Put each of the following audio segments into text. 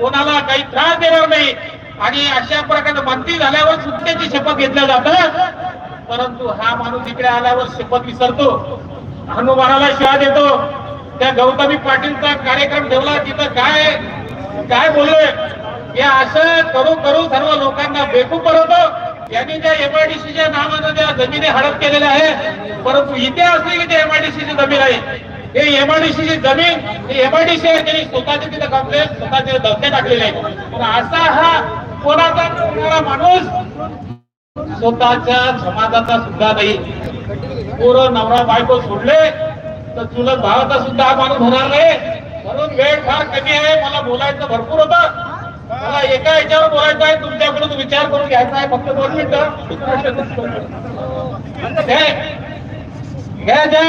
कोणाला काही त्रास देणार नाही. आणि अशा प्रकारे मंत्री झाल्यावर सुटण्याची शपथ घेतल्या जातात. परंतु हा माणूस इकडे आल्यावर शपथ विसरतो. हनुमानाला शिवा देतो. त्या गौतमी पाटीलचा कार्यक्रम ठेवला. तिथं काय काय बोललोय हे असं करू करू सर्व लोकांना बेकूप बनवतो. यांनी त्या एमआयडीसीच्या नावानं त्या जमिनी हडप केलेल्या आहे परंतु इथे असली की त्या एमआयडीसीची जमीन आहे हे एमआयडीसीची जमीन ही एमआयडीसी आहे त्यांनी स्वतःचे तिथे कमले स्वतःचे धंदे टाकलेले आहेत. पण असा हा कोणाचा करणारा माणूस स्वतःच्या समाजाचा सुद्धा नाही. पोरं नवरा बायको सोडले तर चुलत भावाचा सुद्धा हा माणूस होणार नाही. म्हणून वेळ फार कमी आहे मला बोलायचं भरपूर होतं. मला एका याच्यावर बोलायचं आहे तुमच्याकडून विचार करून घ्यायचा आहे फक्त दोन मिनिटं. हे- ह्या ज्या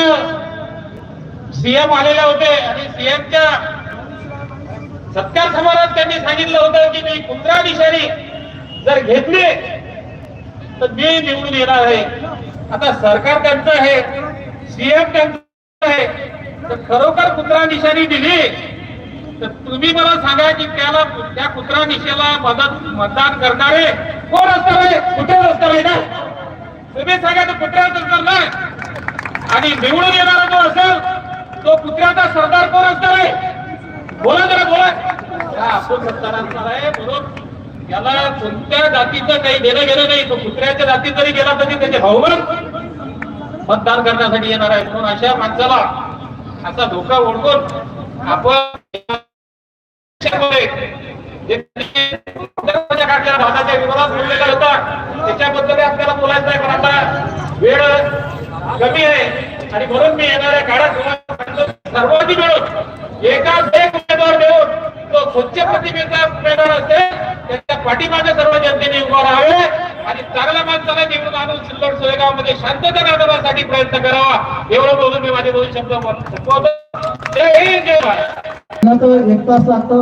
सीएम आलेले होते आणि सीएमच्या सत्कार समारंभात त्यांनी सांगितलं होतं की मी कुत्रा निशाणी जर घेतली तर मी निवडून येणार आहे. आता सरकार त्यांचं आहे सीएम त्यांचं आहे तर खरोखर कुत्रा निशाणी दिली तर तुम्ही मला सांगा की त्याला त्या कुत्रा निशेला मदत मतदान करणारे कोण असणार आहे? कुठे असणार आहे ना? तुम्ही सांगा तर कुत्र्याच असणार ना आणि निवडून येणारा जो असेल तो कुत्र्याचा सरदार कोण असणार आहे? बोला जरा बोला. आपण असणार आहे म्हणून याला कोणत्या जातीचं काही देणं घेणं नाही तो कुत्र्याच्या जातीत जरी गेला तरी त्याचे भाऊबंद मतदान करण्यासाठी येणार आहे. म्हणून अशा माणसाला असा धोका ओळखून आपण त्याच्यामुळे भागाच्या विरोधात बोललेला होता. त्याच्याबद्दल आपल्याला बोलायचं आहे पण आता वेळ कमी आहे. आणि म्हणून मी येणाऱ्या काळात सर्वांनी मिळून एकाच एक उमेदवार मिळून तो स्वच्छ प्रतिमेचा उमेदवार असेल त्याच्या पाठीमागे सर्व जनतेने उभा राहावे आणि चांगल्या माणसाला निवडून आणून सिल्लोड सोयगावमध्ये शांतता नांदवण्यासाठी प्रयत्न करावा. एवढं बोलून मी माझे दोन शब्द संपवतो जय हिंद जय भारत. तर एक तास लागतो